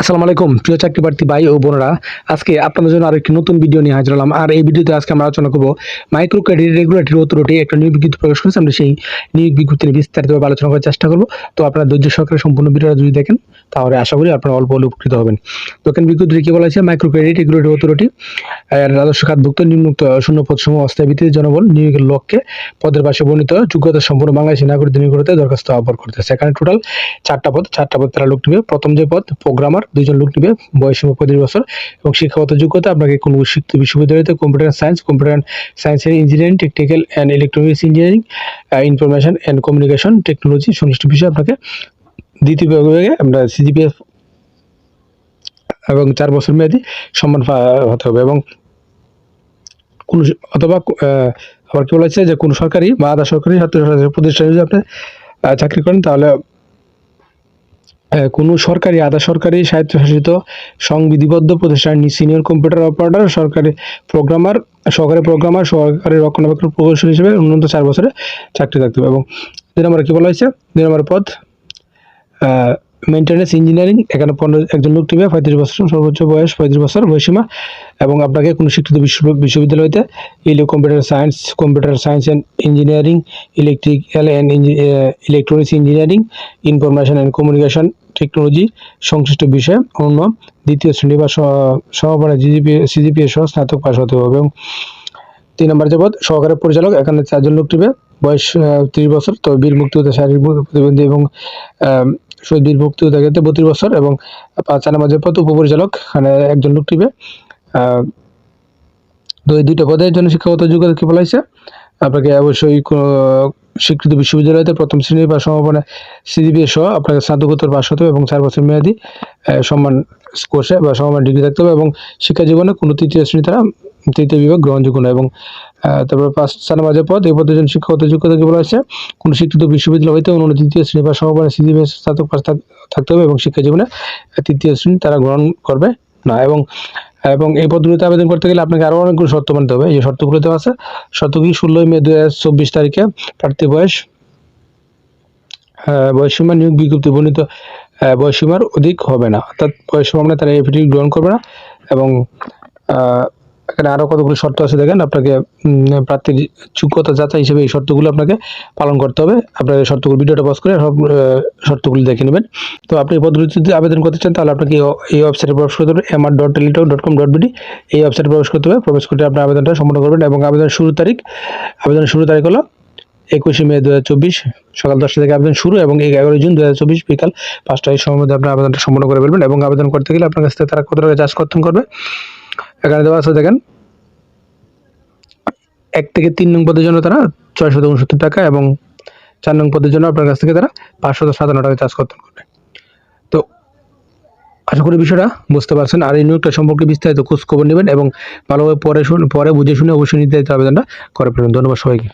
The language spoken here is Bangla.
আসসালামু আলাইকুম, প্রিয় চাকরি প্রার্থী ভাই ও বোনেরা। আজকে আপনাদের জন্য আরেকটি নতুন ভিডিও নিয়ে হাজির হলাম। আর এই ভিডিওতে আজকে আমরা আলোচনা করব মাইক্রো ক্রেডিট রেগুলেটরি অথরিটি, একটা নিয়োগ বিজ্ঞপ্তি প্রকাশ করেছে। আমরা সেই নিয়োগ বিজ্ঞপ্তি নিয়ে বিস্তারিতভাবে আলোচনা করার চেষ্টা করব। তো আপনারা ধৈর্য সহকারে সম্পূর্ণ ভিডিওটা যদি দেখেন, তাহলে আশা করি আপনারা অল্প হলে উপকৃত হবেন। তো এখানে বিজ্ঞপ্তিটি কি বলা হয়েছে? মাইক্রো ক্রেডিট রেগুলেটরি অথরিটি রাজস্ব খাতভুক্ত নিম্নোক্ত শূন্য সমূহ অস্থায়ী ভিত্তিতে জনবল নিয়োগের লক্ষ্যে পদের পাশে বর্ণিত যোগ্যতা সম্পূর্ণ বাংলাদেশি নাগরিক নিয়োগ করতে দরখাস্ত আহ্বান করতেছে। এখানে টোটাল চারটা পদ চারটা পদ তারা লোক নিবে। প্রথম যে পদ প্রোগ্রামার দুইজন লোক নিবে বয়সীমা পঁয়ত্রিশ বছর, এবং শিক্ষাগত যোগ্যতা আপনাকে কোনো শিক্ষিত বিশ্ববিদ্যালয়তে computer science computer science and engineering technical and electronics engineering information and communication technology সংশ্লিষ্ট বিষয়ে আপনাকে দ্বিতীয় বিভাগে আমরা সিজিপিএফ এবং চার বছর মেয়াদি সম্মান হতে হবে এবং কোনো অথবা আবার কি বলেছে যে কোনো সরকারি বা আধা সরকারি স্বায়ত্তশাসিত প্রতিষ্ঠানে যদি আপনি চাকরি করেন তাহলে কোনো সরকারি, আধা সরকারি স্বায়ত্তশাসিত সংবিধিবদ্ধ প্রতিষ্ঠান সিনিয়র কম্পিউটার অপারেটর সরকারি প্রোগ্রামার সহকারী প্রোগ্রামার সরকারি রক্ষণাবেক্ষণ প্রকৌশল হিসেবে উন্নত চার বছরে চাকরি থাকতে হবে। এবং দুই নম্বরে কী বলা হয়েছে? দুই নম্বর পদ মেনটেন্যান্স ইঞ্জিনিয়ারিং এখানে পনেরো, একজন লোক টিমে পঁয়ত্রিশ বছর, সর্বোচ্চ বয়স, পঁয়ত্রিশ বছর বয়সীমা, এবং আপনাকে কোনো শিক্ষিত বিশ্ব- বিশ্ববিদ্যালয়তে electro computer science computer science and engineering electrical and electronics engineering information and communication technology সংশ্লিষ্ট বিষয়ে অন্য দ্বিতীয় শ্রেণি বা সহ- সহপাঠী জিজিপি সিজিপিএ সহ স্নাতক পাশ হতে হবে। এবং তিন নম্বর যে পদ সহকারী পরিচালক, এখানে চারজন লোক টিবে বয়স ত্রিশ বছর, তো বীর মুক্তিযোদ্ধা শারীরিক প্রতিবন্ধী এবং আহ, শহীদ বীর মুক্তিযোদ্ধা ক্ষেত্রে বত্রিশ বছর এবং চার নম্বর যে উপপরিচালক এখানে একজন লোক টিপে তো এই দুইটা পদের জন্য শিক্ষাগত যোগ্যতা কি বলা হয়েছে আপনাকে অবশ্যই স্বীকৃত বিশ্ববিদ্যালয়তে প্রথম শ্রেণি বা সমাপনে সিজিপিএ সহ আপনাকে স্নাতকোত্তর পাশ হতে হবে এবং চার বছর মেয়াদি সম্মান কোর্সে বা সমমান ডিগ্রি থাকতে হবে এবং শিক্ষা জীবনে কোনো তৃতীয় শ্রেণি তারা তৃতীয় বিভাগ গ্রহণযোগ্য নয় এবং তারপর পাঁচ চার মাঝে পদ এই পদের জন্য শিক্ষাগত যোগ্যতা কি বলা হয়েছে। কোনো শিক্ষিত বিশ্ববিদ্যালয় হইতে অন্য তৃতীয় শ্রেণি বা সমাপনে সিজিপিএ স্নাতক পাশ থাকতে হবে এবং শিক্ষা জীবনে তৃতীয় শ্রেণি তারা গ্রহণ করবে না এবং এবং এই পদ্ধতিতে আবেদন করতে গেলে আপনাকে আরও অনেকগুলো শর্ত মানতে হবে। এই শর্তগুলো দেওয়া আছে। শর্তগুলি ষোলোই মে দু হাজার চব্বিশ তারিখে প্রার্থী বয়স বয়সীমা নিয়োগ বিজ্ঞপ্তি বর্ণিত বয়সীমার অধিক হবে না। অর্থাৎ বয়সীমা মানে তারা এফিডেভিট গ্রহণ করবে না এবং এখানে আরও কতগুলো শর্ত আছে দেখেন, আপনাকে প্রার্থীর যোগ্যতা যাচাই হিসেবে এই শর্তগুলো আপনাকে পালন করতে হবে। আপনার শর্তগুলো, ভিডিওটা পজ করে সব শর্তগুলি দেখে নেবেন। তো আপনি এই পদ্ধতিতে আবেদন করতে চান, তাহলে আপনাকে এই- ওয়েবসাইটে প্রবেশ করতে হবে MR dot Teletalk dot com dot BD এই ওয়েবসাইটে প্রবেশ করতে হবে, প্রবেশ করতে আপনার আবেদনটা সম্পন্ন করবেন এবং আবেদনের শুরু তারিখ, আবেদনের শুরু তারিখ হলো একুশে মে দু হাজার চব্বিশ, সকাল দশটা থেকে আবেদন শুরু এবং এগারোই জুন দু হাজার চব্বিশ বিকাল পাঁচটায় সময়ের মধ্যে আপনার আবেদনটা সম্পন্ন করে ফেলবেন এবং আবেদন করতে গেলে আপনার কাছ থেকে তারা কত টাকা চার্জ কর্তন করবে এখানে দেওয়া আছে দেখেন, এক থেকে তিন নং পদের জন্য তারা ছয়শত উনসত্তর টাকা এবং চার নং পদের জন্য আপনার কাছ থেকে তারা পাঁচশত সাতান্ন টাকা চার্জ করতে করবে তো আশা করি বিষয়টা বুঝতে পারছেন। আর এই নিয়োগটা সম্পর্কে বিস্তারিত খোঁজ খবর নেবেন এবং ভালোভাবে পরে শুনে পরে বুঝে শুনে অবশ্যই নির্ধারিত আবেদনটা করে ফেলবেন। ধন্যবাদ সবাইকে।